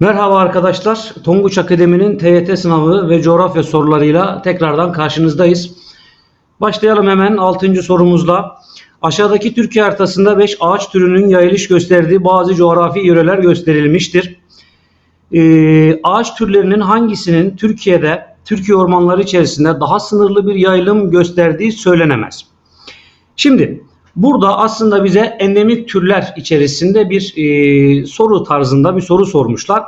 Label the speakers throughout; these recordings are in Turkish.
Speaker 1: Merhaba arkadaşlar. Tonguç Akademi'nin TYT sınavı ve coğrafya sorularıyla tekrardan karşınızdayız. Başlayalım hemen 6. sorumuzla. Aşağıdaki Türkiye haritasında 5 ağaç türünün yayılış gösterdiği bazı coğrafi yöreler gösterilmiştir. Ee, ağaç türlerinin hangisinin Türkiye'de, Türkiye ormanları içerisinde daha sınırlı bir yayılım gösterdiği söylenemez. Şimdi burada aslında bize endemik türler içerisinde bir e, soru tarzında bir soru sormuşlar.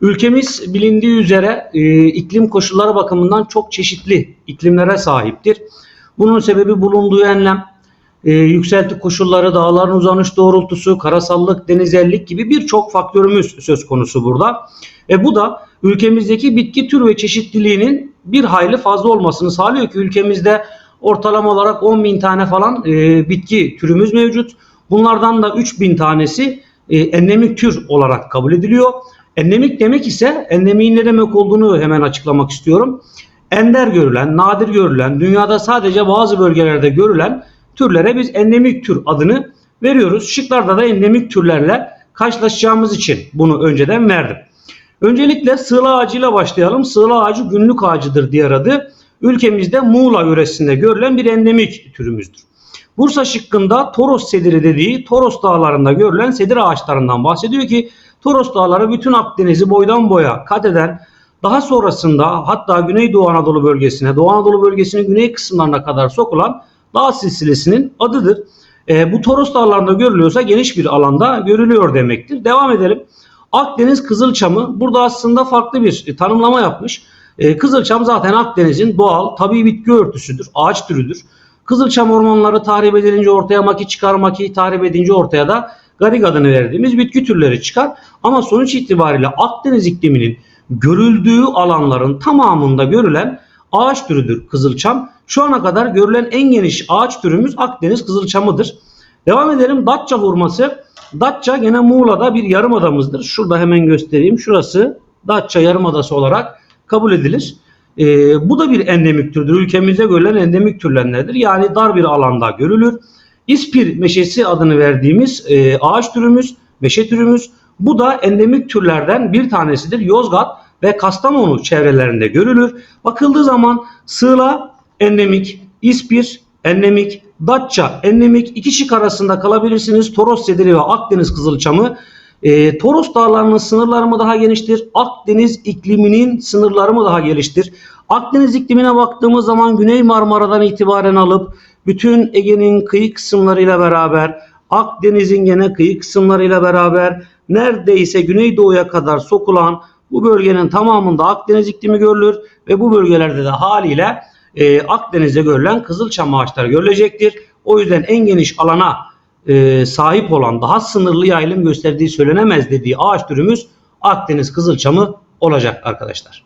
Speaker 1: Ülkemiz bilindiği üzere e, iklim koşulları bakımından çok çeşitli iklimlere sahiptir. Bunun sebebi bulunduğu enlem, e, yükselti koşulları, dağların uzanış doğrultusu, karasallık, denizellik gibi birçok faktörümüz söz konusu burada. E, bu da ülkemizdeki bitki tür ve çeşitliliğinin bir hayli fazla olmasını sağlıyor ki ülkemizde ortalama olarak 10 bin tane falan e, bitki türümüz mevcut. Bunlardan da 3 bin tanesi e, endemik tür olarak kabul ediliyor. Endemik demek ise endemiğin ne demek olduğunu hemen açıklamak istiyorum. Ender görülen, nadir görülen, dünyada sadece bazı bölgelerde görülen türlere biz endemik tür adını veriyoruz. Şıklarda da endemik türlerle karşılaşacağımız için bunu önceden verdim. Öncelikle sığla ağacıyla başlayalım. Sığla ağacı günlük ağacıdır diğer adı. Ülkemizde Muğla yöresinde görülen bir endemik türümüzdür. Bursa şıkkında Toros sediri dediği Toros dağlarında görülen sedir ağaçlarından bahsediyor ki Toros dağları bütün Akdeniz'i boydan boya kat eden daha sonrasında hatta Güneydoğu Anadolu bölgesine, Doğu Anadolu bölgesinin güney kısımlarına kadar sokulan dağ silsilesinin adıdır. E, bu Toros dağlarında görülüyorsa geniş bir alanda görülüyor demektir. Devam edelim. Akdeniz Kızılçamı burada aslında farklı bir tanımlama yapmış. E, Kızılçam zaten Akdeniz'in doğal tabii bitki örtüsüdür, ağaç türüdür. Kızılçam ormanları tahrip edilince ortaya maki çıkar, maki tahrip edince ortaya da garik adını verdiğimiz bitki türleri çıkar. Ama sonuç itibariyle Akdeniz ikliminin görüldüğü alanların tamamında görülen ağaç türüdür Kızılçam. Şu ana kadar görülen en geniş ağaç türümüz Akdeniz Kızılçamıdır. Devam edelim. Datça hurması. Datça gene Muğla'da bir yarımadamızdır. Şurada hemen göstereyim. Şurası Datça yarımadası olarak kabul edilir. Ee, bu da bir endemik türdür. Ülkemizde görülen endemik türlerdendir. Yani dar bir alanda görülür. İspir meşesi adını verdiğimiz e, ağaç türümüz, meşe türümüz. Bu da endemik türlerden bir tanesidir. Yozgat ve Kastamonu çevrelerinde görülür. Bakıldığı zaman sığla endemik, ispir endemik, Datça endemik iki şık arasında kalabilirsiniz. Toros sediri ve Akdeniz kızılçamı e, Toros dağlarının sınırları mı daha geniştir? Akdeniz ikliminin sınırları mı daha geliştir? Akdeniz iklimine baktığımız zaman Güney Marmara'dan itibaren alıp bütün Ege'nin kıyı kısımlarıyla beraber Akdeniz'in gene kıyı kısımlarıyla beraber neredeyse Güneydoğu'ya kadar sokulan bu bölgenin tamamında Akdeniz iklimi görülür ve bu bölgelerde de haliyle e, Akdeniz'de görülen kızılçam ağaçları görülecektir. O yüzden en geniş alana e, sahip olan daha sınırlı yayılım gösterdiği söylenemez dediği ağaç türümüz Akdeniz kızılçamı olacak arkadaşlar.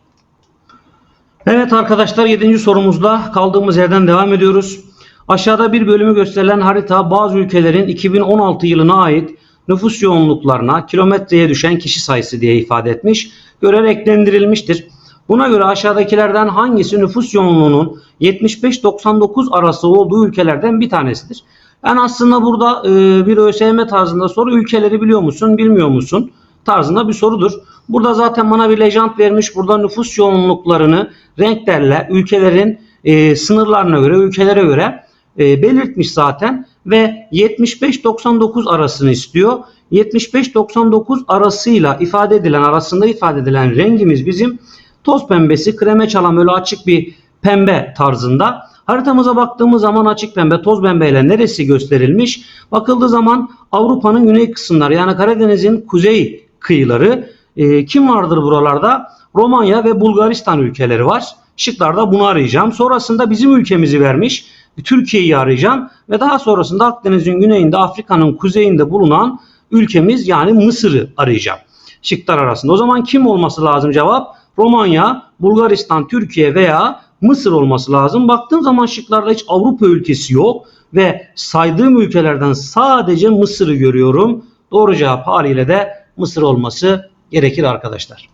Speaker 1: Evet arkadaşlar 7. sorumuzda kaldığımız yerden devam ediyoruz. Aşağıda bir bölümü gösterilen harita bazı ülkelerin 2016 yılına ait nüfus yoğunluklarına kilometreye düşen kişi sayısı diye ifade etmiş. Göre renklendirilmiştir. Buna göre aşağıdakilerden hangisi nüfus yoğunluğunun 75-99 arası olduğu ülkelerden bir tanesidir? Yani aslında burada e, bir ÖSYM tarzında soru ülkeleri biliyor musun bilmiyor musun tarzında bir sorudur. Burada zaten bana bir lejant vermiş. Burada nüfus yoğunluklarını renklerle ülkelerin e, sınırlarına göre ülkelere göre e, belirtmiş zaten ve 75-99 arasını istiyor. 75-99 arasıyla ifade edilen arasında ifade edilen rengimiz bizim toz pembesi kreme çalan böyle açık bir pembe tarzında. Haritamıza baktığımız zaman açık pembe, toz pembeyle neresi gösterilmiş? Bakıldığı zaman Avrupa'nın güney kısımları yani Karadeniz'in kuzey kıyıları. E, kim vardır buralarda? Romanya ve Bulgaristan ülkeleri var. Şıklarda bunu arayacağım. Sonrasında bizim ülkemizi vermiş. Türkiye'yi arayacağım ve daha sonrasında Akdeniz'in güneyinde, Afrika'nın kuzeyinde bulunan ülkemiz yani Mısır'ı arayacağım. Şıklar arasında. O zaman kim olması lazım cevap? Romanya, Bulgaristan, Türkiye veya Mısır olması lazım. Baktığım zaman şıklarda hiç Avrupa ülkesi yok ve saydığım ülkelerden sadece Mısır'ı görüyorum. Doğru cevap haliyle de Mısır olması gerekir arkadaşlar.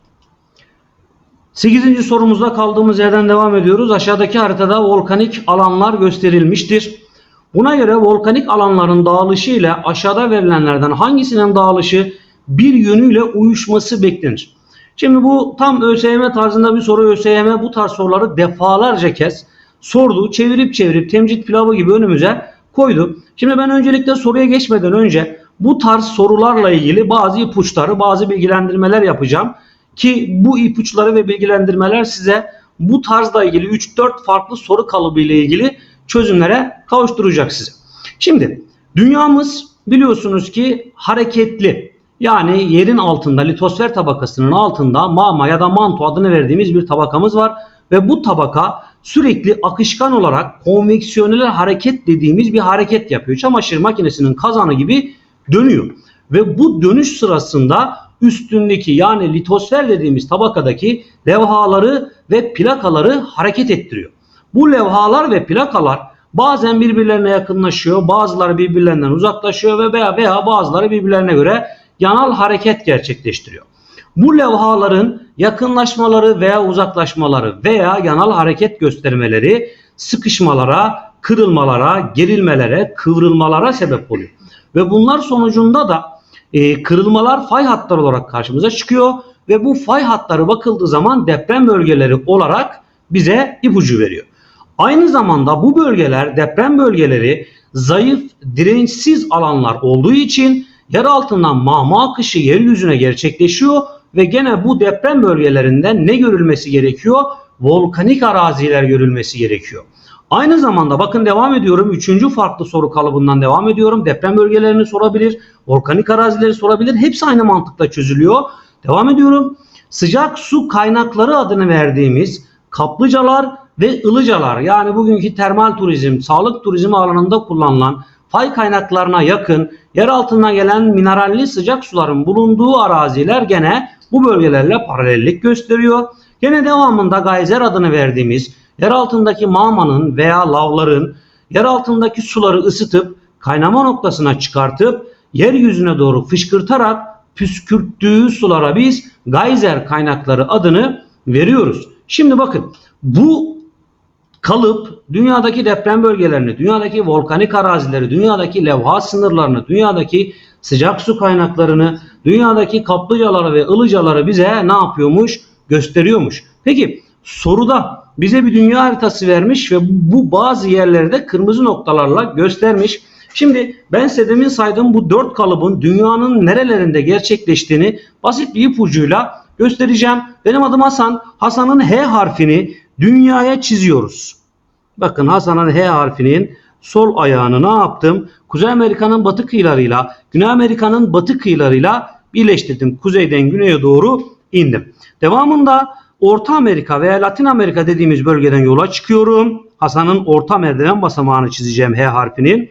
Speaker 1: 8. sorumuzda kaldığımız yerden devam ediyoruz. Aşağıdaki haritada volkanik alanlar gösterilmiştir. Buna göre volkanik alanların dağılışı ile aşağıda verilenlerden hangisinin dağılışı bir yönüyle uyuşması beklenir? Şimdi bu tam ÖSYM tarzında bir soru. ÖSYM bu tarz soruları defalarca kez sordu. Çevirip çevirip temcit pilavı gibi önümüze koydu. Şimdi ben öncelikle soruya geçmeden önce bu tarz sorularla ilgili bazı ipuçları, bazı bilgilendirmeler yapacağım. Ki bu ipuçları ve bilgilendirmeler size bu tarzla ilgili 3-4 farklı soru kalıbı ile ilgili çözümlere kavuşturacak sizi. Şimdi dünyamız biliyorsunuz ki hareketli. Yani yerin altında litosfer tabakasının altında mama ya da manto adını verdiğimiz bir tabakamız var ve bu tabaka sürekli akışkan olarak konveksiyonel hareket dediğimiz bir hareket yapıyor. Çamaşır makinesinin kazanı gibi dönüyor. Ve bu dönüş sırasında üstündeki yani litosfer dediğimiz tabakadaki levhaları ve plakaları hareket ettiriyor. Bu levhalar ve plakalar bazen birbirlerine yakınlaşıyor, bazıları birbirlerinden uzaklaşıyor ve veya veya bazıları birbirlerine göre yanal hareket gerçekleştiriyor. Bu levhaların yakınlaşmaları veya uzaklaşmaları veya yanal hareket göstermeleri sıkışmalara, kırılmalara, gerilmelere, kıvrılmalara sebep oluyor. Ve bunlar sonucunda da e, kırılmalar fay hatları olarak karşımıza çıkıyor ve bu fay hatları bakıldığı zaman deprem bölgeleri olarak bize ipucu veriyor. Aynı zamanda bu bölgeler deprem bölgeleri zayıf, dirençsiz alanlar olduğu için yer altından mağma akışı yeryüzüne gerçekleşiyor ve gene bu deprem bölgelerinden ne görülmesi gerekiyor? Volkanik araziler görülmesi gerekiyor. Aynı zamanda bakın devam ediyorum. Üçüncü farklı soru kalıbından devam ediyorum. Deprem bölgelerini sorabilir, volkanik arazileri sorabilir. Hepsi aynı mantıkla çözülüyor. Devam ediyorum. Sıcak su kaynakları adını verdiğimiz kaplıcalar ve ılıcalar yani bugünkü termal turizm, sağlık turizmi alanında kullanılan fay kaynaklarına yakın yer altına gelen mineralli sıcak suların bulunduğu araziler gene bu bölgelerle paralellik gösteriyor. Gene devamında gayzer adını verdiğimiz yer altındaki mağmanın veya lavların yer altındaki suları ısıtıp kaynama noktasına çıkartıp yeryüzüne doğru fışkırtarak püskürttüğü sulara biz gayzer kaynakları adını veriyoruz. Şimdi bakın bu kalıp dünyadaki deprem bölgelerini, dünyadaki volkanik arazileri, dünyadaki levha sınırlarını, dünyadaki sıcak su kaynaklarını, dünyadaki kaplıcaları ve ılıcaları bize ne yapıyormuş? Gösteriyormuş. Peki soruda bize bir dünya haritası vermiş ve bu bazı yerleri de kırmızı noktalarla göstermiş. Şimdi ben size demin saydığım bu dört kalıbın dünyanın nerelerinde gerçekleştiğini basit bir ipucuyla göstereceğim. Benim adım Hasan. Hasan'ın H harfini dünyaya çiziyoruz. Bakın Hasan'ın H harfinin sol ayağını ne yaptım? Kuzey Amerika'nın batı kıyılarıyla Güney Amerika'nın batı kıyılarıyla birleştirdim. Kuzeyden güneye doğru indim. Devamında Orta Amerika veya Latin Amerika dediğimiz bölgeden yola çıkıyorum. Hasan'ın orta merdiven basamağını çizeceğim H harfinin.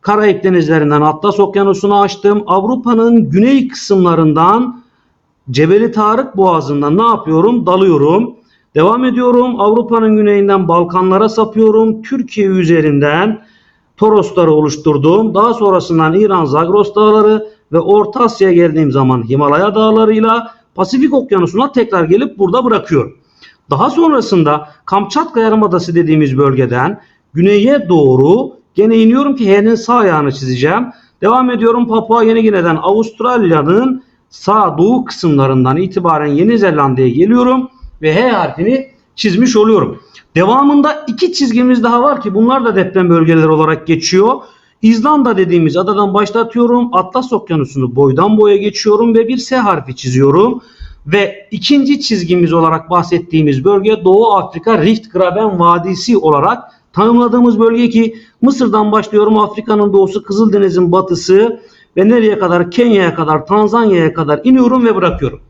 Speaker 1: Karayip denizlerinden Atlas Okyanusu'nu açtım. Avrupa'nın güney kısımlarından Cebeli Tarık Boğazı'ndan ne yapıyorum? Dalıyorum. Devam ediyorum. Avrupa'nın güneyinden Balkanlara sapıyorum. Türkiye üzerinden Torosları oluşturdum. Daha sonrasından İran Zagros Dağları ve Orta Asya'ya geldiğim zaman Himalaya Dağları'yla Pasifik Okyanusu'na tekrar gelip burada bırakıyorum. Daha sonrasında Kamçatka Yarımadası dediğimiz bölgeden güneye doğru gene iniyorum ki H'nin sağ ayağını çizeceğim. Devam ediyorum Papua Yeni Gine'den Avustralya'nın sağ doğu kısımlarından itibaren Yeni Zelanda'ya geliyorum ve H harfini çizmiş oluyorum. Devamında iki çizgimiz daha var ki bunlar da deprem bölgeleri olarak geçiyor. İzlanda dediğimiz adadan başlatıyorum. Atlas Okyanusu'nu boydan boya geçiyorum ve bir S harfi çiziyorum. Ve ikinci çizgimiz olarak bahsettiğimiz bölge Doğu Afrika Rift Graben Vadisi olarak tanımladığımız bölge ki Mısır'dan başlıyorum. Afrika'nın doğusu, Kızıldeniz'in batısı ve nereye kadar? Kenya'ya kadar, Tanzanya'ya kadar iniyorum ve bırakıyorum.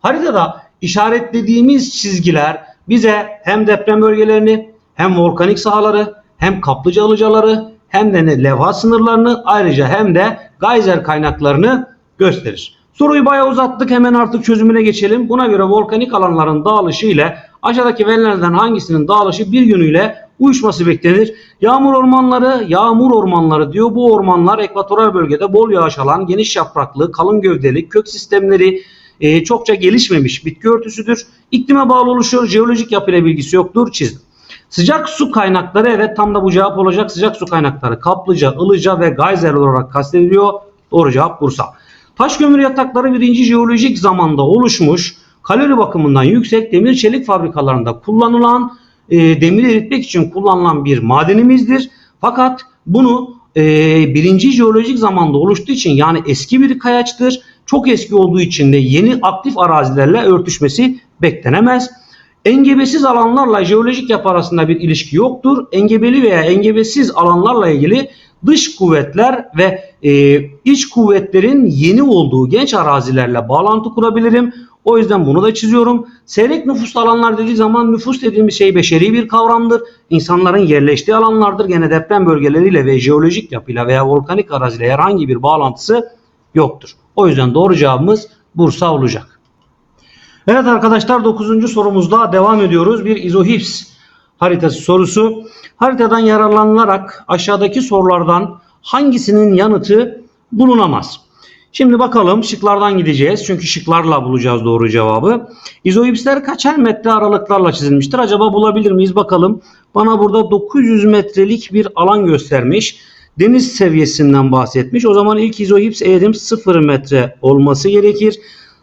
Speaker 1: Haritada işaretlediğimiz çizgiler bize hem deprem bölgelerini hem volkanik sahaları hem kaplıca alıcaları hem de levha sınırlarını ayrıca hem de gayzer kaynaklarını gösterir. Soruyu bayağı uzattık hemen artık çözümüne geçelim. Buna göre volkanik alanların dağılışı ile aşağıdaki verilerden hangisinin dağılışı bir yönüyle uyuşması beklenir. Yağmur ormanları, yağmur ormanları diyor. Bu ormanlar ekvatoral bölgede bol yağış alan, geniş yapraklı, kalın gövdeli, kök sistemleri e, çokça gelişmemiş bitki örtüsüdür. İklime bağlı oluşuyor. Jeolojik yapıyla bilgisi yoktur. Çizdim. Sıcak su kaynakları evet tam da bu cevap olacak. Sıcak su kaynakları kaplıca, ılıca ve gayzer olarak kastediliyor. Doğru cevap Bursa. Taş kömür yatakları birinci jeolojik zamanda oluşmuş, kalori bakımından yüksek demir çelik fabrikalarında kullanılan, e, demir eritmek için kullanılan bir madenimizdir. Fakat bunu e, birinci jeolojik zamanda oluştuğu için yani eski bir kayaçtır. Çok eski olduğu için de yeni aktif arazilerle örtüşmesi beklenemez. Engebesiz alanlarla jeolojik yapı arasında bir ilişki yoktur. Engebeli veya engebesiz alanlarla ilgili dış kuvvetler ve e, iç kuvvetlerin yeni olduğu genç arazilerle bağlantı kurabilirim. O yüzden bunu da çiziyorum. Seyrek nüfuslu alanlar dediği zaman nüfus dediğimiz şey beşeri bir kavramdır. İnsanların yerleştiği alanlardır. Gene deprem bölgeleriyle ve jeolojik yapıyla veya volkanik araziyle herhangi bir bağlantısı yoktur. O yüzden doğru cevabımız Bursa olacak. Evet arkadaşlar 9. sorumuzda devam ediyoruz. Bir izohips haritası sorusu. Haritadan yararlanılarak aşağıdaki sorulardan hangisinin yanıtı bulunamaz? Şimdi bakalım şıklardan gideceğiz. Çünkü şıklarla bulacağız doğru cevabı. İzohipsler kaçar metre aralıklarla çizilmiştir? Acaba bulabilir miyiz? Bakalım. Bana burada 900 metrelik bir alan göstermiş. Deniz seviyesinden bahsetmiş. O zaman ilk izohips eğrim 0 metre olması gerekir.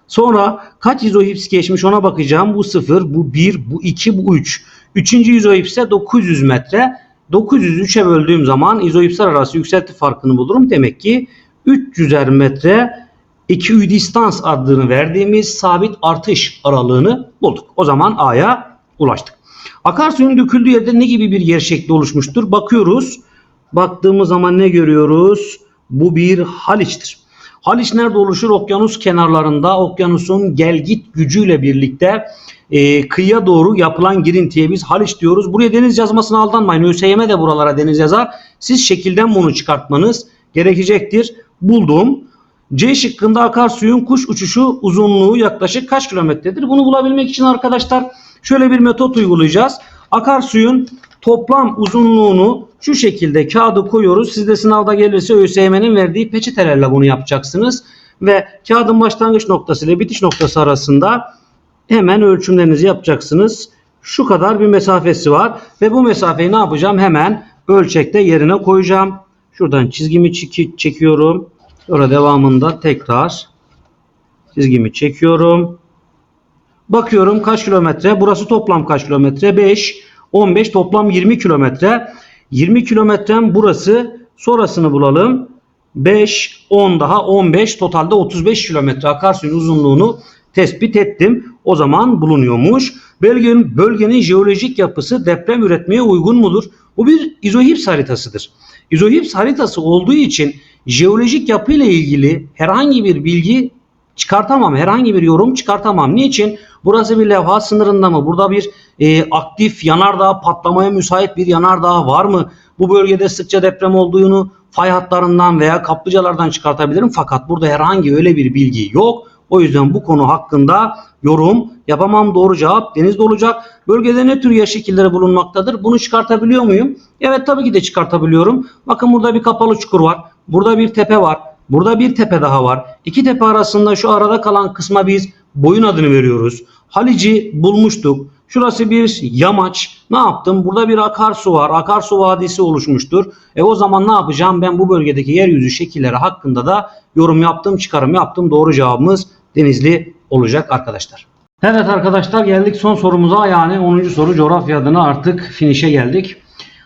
Speaker 1: Sonra kaç izohips geçmiş ona bakacağım. Bu 0, bu 1, bu 2, bu 3. Üçüncü izohips ise 900 metre. 900'ü 3'e böldüğüm zaman izohipsler arası yükselti farkını bulurum. Demek ki 300'er metre equidistans adını verdiğimiz sabit artış aralığını bulduk. O zaman A'ya ulaştık. Akarsuyun döküldüğü yerde ne gibi bir yer şekli oluşmuştur? Bakıyoruz. Baktığımız zaman ne görüyoruz? Bu bir haliçtir. Haliç nerede oluşur? Okyanus kenarlarında okyanusun gelgit gücüyle birlikte e, kıyıya doğru yapılan girintiye biz Haliç diyoruz. Buraya deniz yazmasına aldanmayın. ÖSYM de buralara deniz yazar. Siz şekilden bunu çıkartmanız gerekecektir. Buldum. C şıkkında akarsuyun kuş uçuşu uzunluğu yaklaşık kaç kilometredir? Bunu bulabilmek için arkadaşlar şöyle bir metot uygulayacağız. Akarsuyun toplam uzunluğunu şu şekilde kağıdı koyuyoruz. Siz de sınavda gelirse ÖSYM'nin verdiği peçetelerle bunu yapacaksınız. Ve kağıdın başlangıç noktası ile bitiş noktası arasında hemen ölçümlerinizi yapacaksınız. Şu kadar bir mesafesi var. Ve bu mesafeyi ne yapacağım? Hemen ölçekte yerine koyacağım. Şuradan çizgimi çekiyorum. Sonra devamında tekrar çizgimi çekiyorum. Bakıyorum kaç kilometre? Burası toplam kaç kilometre? 5, 15 toplam 20 kilometre. 20 kilometrem burası. Sonrasını bulalım. 5, 10 daha 15 totalde 35 kilometre akarsuyun uzunluğunu tespit ettim. O zaman bulunuyormuş. Bölgenin, bölgenin jeolojik yapısı deprem üretmeye uygun mudur? Bu bir izohips haritasıdır. İzohips haritası olduğu için jeolojik yapı ile ilgili herhangi bir bilgi çıkartamam. Herhangi bir yorum çıkartamam. Niçin? Burası bir levha sınırında mı? Burada bir e, aktif yanardağ patlamaya müsait bir yanardağ var mı? Bu bölgede sıkça deprem olduğunu fay hatlarından veya kaplıcalardan çıkartabilirim. Fakat burada herhangi öyle bir bilgi yok. O yüzden bu konu hakkında yorum yapamam. Doğru cevap denizde olacak. Bölgede ne tür yer şekilleri bulunmaktadır? Bunu çıkartabiliyor muyum? Evet tabii ki de çıkartabiliyorum. Bakın burada bir kapalı çukur var. Burada bir tepe var. Burada bir tepe daha var. İki tepe arasında şu arada kalan kısma biz boyun adını veriyoruz. Halici bulmuştuk. Şurası bir yamaç. Ne yaptım? Burada bir akarsu var. Akarsu vadisi oluşmuştur. E o zaman ne yapacağım? Ben bu bölgedeki yeryüzü şekilleri hakkında da yorum yaptım, çıkarım yaptım. Doğru cevabımız Denizli olacak arkadaşlar. Evet arkadaşlar geldik son sorumuza yani 10. soru coğrafya adına artık finişe geldik.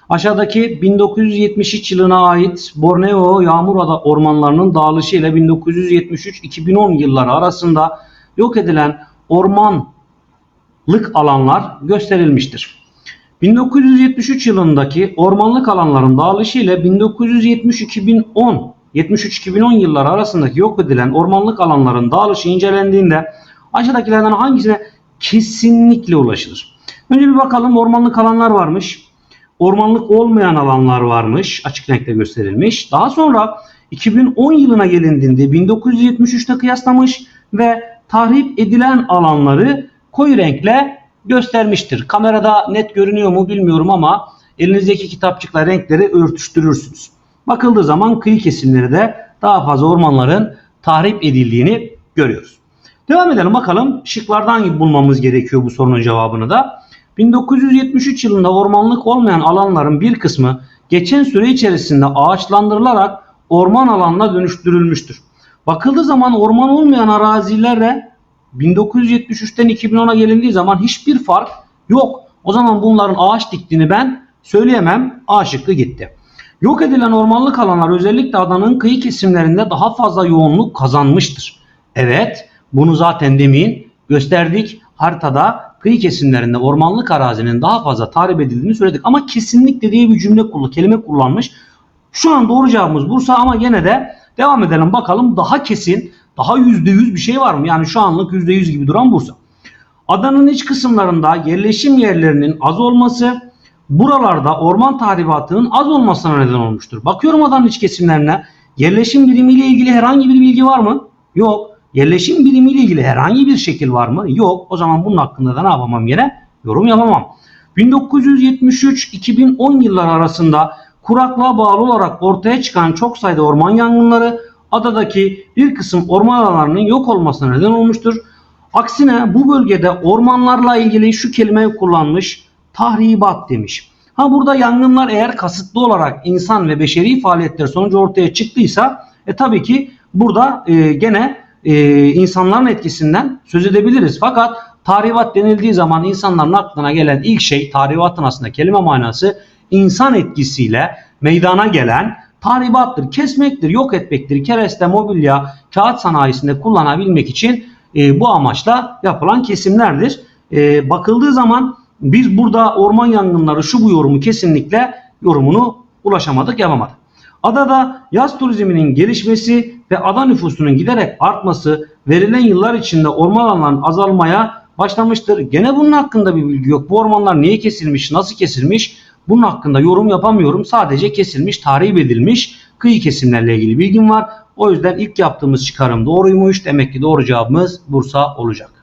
Speaker 1: Aşağıdaki 1973 yılına ait Borneo Yağmurada ormanlarının dağılışı ile 1973-2010 yılları arasında yok edilen ormanlık alanlar gösterilmiştir. 1973 yılındaki ormanlık alanların dağılışı ile 1970-2010 73-2010 yılları arasındaki yok edilen ormanlık alanların dağılışı incelendiğinde aşağıdakilerden hangisine kesinlikle ulaşılır? Önce bir bakalım ormanlık alanlar varmış ormanlık olmayan alanlar varmış. Açık renkle gösterilmiş. Daha sonra 2010 yılına gelindiğinde 1973'te kıyaslamış ve tahrip edilen alanları koyu renkle göstermiştir. Kamerada net görünüyor mu bilmiyorum ama elinizdeki kitapçıkla renkleri örtüştürürsünüz. Bakıldığı zaman kıyı kesimleri de daha fazla ormanların tahrip edildiğini görüyoruz. Devam edelim bakalım şıklardan bulmamız gerekiyor bu sorunun cevabını da. 1973 yılında ormanlık olmayan alanların bir kısmı geçen süre içerisinde ağaçlandırılarak orman alanına dönüştürülmüştür. Bakıldığı zaman orman olmayan arazilere 1973'ten 2010'a gelindiği zaman hiçbir fark yok. O zaman bunların ağaç diktiğini ben söyleyemem. A şıkkı gitti. Yok edilen ormanlık alanlar özellikle adanın kıyı kesimlerinde daha fazla yoğunluk kazanmıştır. Evet, bunu zaten demin gösterdik. Haritada kıyı kesimlerinde ormanlık arazinin daha fazla tahrip edildiğini söyledik. Ama kesinlikle diye bir cümle kullan, kelime kullanmış. Şu an doğru cevabımız Bursa ama gene de devam edelim bakalım daha kesin, daha %100 bir şey var mı? Yani şu anlık %100 gibi duran Bursa. Adanın iç kısımlarında yerleşim yerlerinin az olması buralarda orman tahribatının az olmasına neden olmuştur. Bakıyorum adanın iç kesimlerine yerleşim birimiyle ilgili herhangi bir bilgi var mı? Yok. Yerleşim birimiyle ilgili herhangi bir şekil var mı? Yok. O zaman bunun hakkında da ne yapamam yine? Yorum yapamam. 1973-2010 yılları arasında kuraklığa bağlı olarak ortaya çıkan çok sayıda orman yangınları adadaki bir kısım orman alanlarının yok olmasına neden olmuştur. Aksine bu bölgede ormanlarla ilgili şu kelimeyi kullanmış tahribat demiş. Ha burada yangınlar eğer kasıtlı olarak insan ve beşeri faaliyetler sonucu ortaya çıktıysa e tabii ki burada e, gene e, insanların etkisinden söz edebiliriz. Fakat tahribat denildiği zaman insanların aklına gelen ilk şey tahribatın aslında kelime manası insan etkisiyle meydana gelen tahribattır, kesmektir, yok etmektir. Kereste, mobilya, kağıt sanayisinde kullanabilmek için e, bu amaçla yapılan kesimlerdir. E, bakıldığı zaman biz burada orman yangınları şu bu yorumu kesinlikle yorumunu ulaşamadık, yapamadık. Adada yaz turizminin gelişmesi ve ada nüfusunun giderek artması verilen yıllar içinde orman alanlarının azalmaya başlamıştır. Gene bunun hakkında bir bilgi yok. Bu ormanlar niye kesilmiş, nasıl kesilmiş? Bunun hakkında yorum yapamıyorum. Sadece kesilmiş, tahrip edilmiş kıyı kesimlerle ilgili bilgim var. O yüzden ilk yaptığımız çıkarım doğruymuş. Demek ki doğru cevabımız Bursa olacak.